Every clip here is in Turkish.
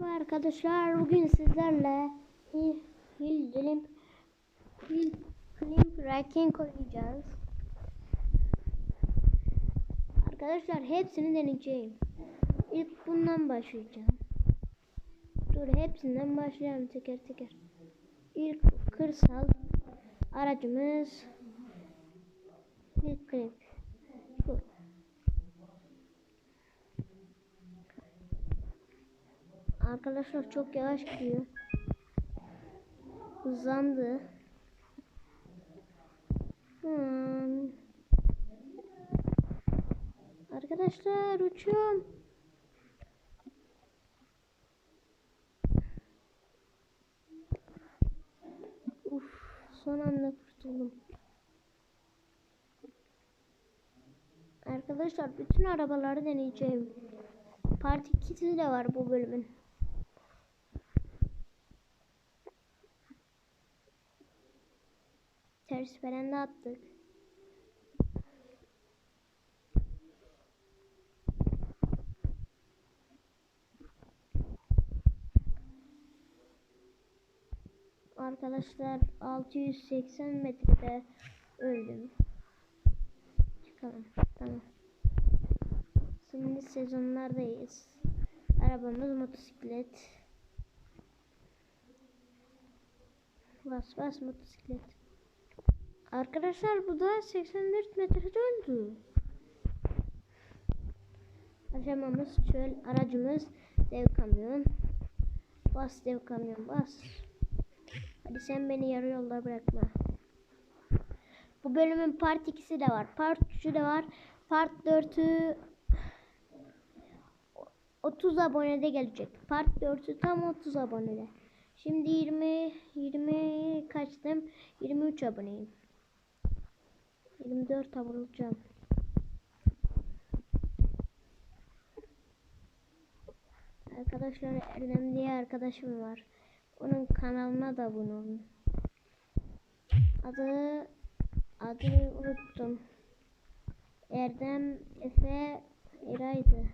Merhaba arkadaşlar. Bugün sizlerle Hill, Climb Hill Climb Ranking oynayacağız. Arkadaşlar hepsini deneyeceğim. İlk bundan başlayacağım. Dur hepsinden başlayalım teker teker. İlk kırsal aracımız Hill Climb. Bu. Arkadaşlar çok yavaş gidiyor. Hızlandı. Hmm. Arkadaşlar uçuyorum. Uf, son anda kurtuldum. Arkadaşlar bütün arabaları deneyeceğim. Part 2'si de var bu bölümün. Ters frende attık. Arkadaşlar 680 metrede öldüm. Çıkalım. Tamam. Şimdi sezonlardayız. Arabamız motosiklet. Bas bas motosiklet. Arkadaşlar bu da 84 metrede öldü. Aşamamız çöl, aracımız dev kamyon. Bas dev kamyon bas. Hadi sen beni yarı yolda bırakma. Bu bölümün part 2'si de var. Part 3'ü de var. Part 4'ü 30 abonede gelecek. Part 4'ü tam 30 abonede. Şimdi 20 20 kaçtım? 23 aboneyim. 24 abone olacağım. Arkadaşlar Erdem diye arkadaşım var. Onun kanalına da abone. Adı adını unuttum. Erdem Efe Eray'dı.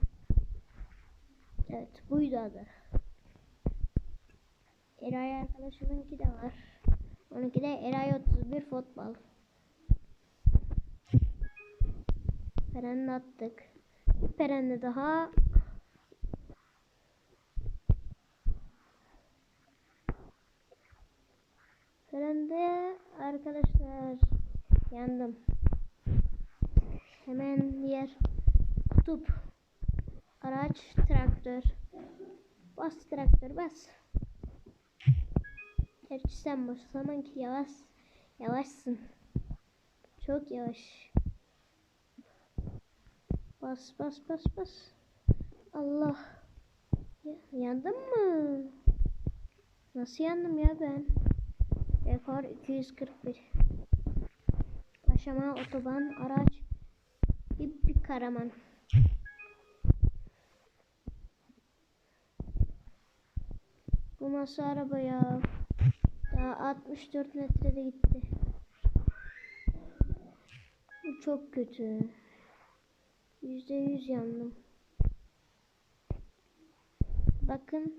Evet buydu adı. Eray arkadaşımınki de var. Onunki de Eray 31 futbol. Perenle attık. Bir perenle daha. Perende arkadaşlar yandım. Hemen diğer kutup. Araç traktör. Bas traktör bas. Gerçi sen basaman ki yavaş. Yavaşsın. Çok yavaş. Bas bas bas bas. Allah. Ya, yandım mı? Nasıl yandım ya ben? Rekor 241. Aşama otoban araç. Bir karaman. Bu nasıl araba ya? Daha 64 metrede gitti. Bu çok kötü. Yüzde yüz yandım. Bakın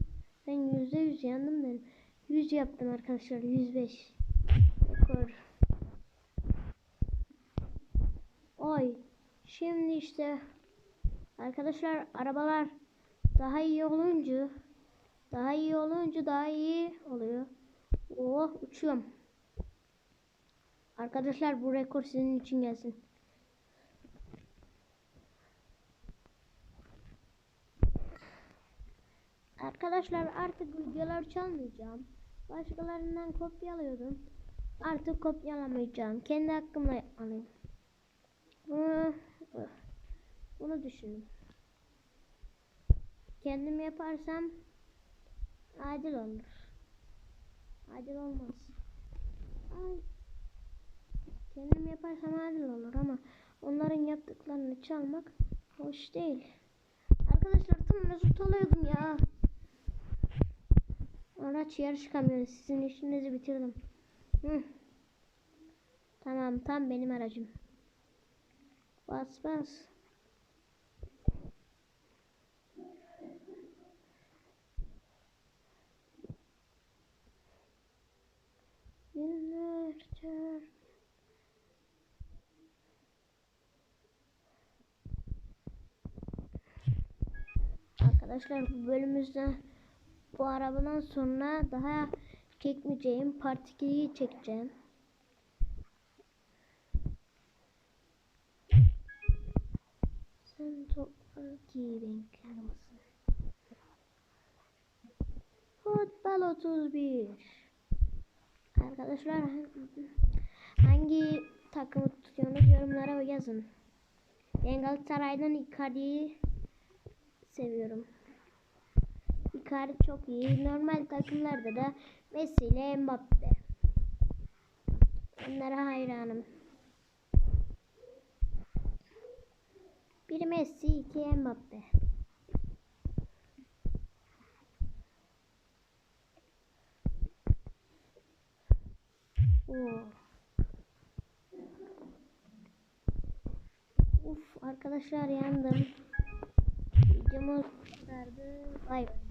ben yüzde yüz yandım dedim. Yüz yaptım arkadaşlar. Yüz beş. Rekor. Oy. Şimdi işte arkadaşlar arabalar daha iyi olunca daha iyi olunca daha iyi oluyor. Oh uçuyorum. Arkadaşlar bu rekor sizin için gelsin. Arkadaşlar artık videolar çalmayacağım. Başkalarından kopyalıyordum. Artık kopyalamayacağım. Kendi hakkımla yapmalıyım. Bunu, bunu düşünün. Kendim yaparsam adil olur. Adil olmaz. Ay. Kendim yaparsam adil olur ama onların yaptıklarını çalmak hoş değil. Arkadaşlar tam mesut oluyordum ya. Araç yarış kamyonu. Sizin işinizi bitirdim. Hı. Tamam tam benim aracım. Bas bas. Günlerce. Arkadaşlar bu bölümümüzde bu arabadan sonra daha çekmeyeceğim part 2'yi çekeceğim. Sen topla ki renkler mısın? Futbol 31 Arkadaşlar hangi takımı tutuyorsunuz yorumlara yazın. Ben Galatasaray'dan Icardi'yi seviyorum. Icardi çok iyi. Normal takımlarda da Messi ile Mbappe. Onlara hayranım. Biri Messi, iki Mbappe. Oo. Uf arkadaşlar yandım. Bu kadardı. Bay bay.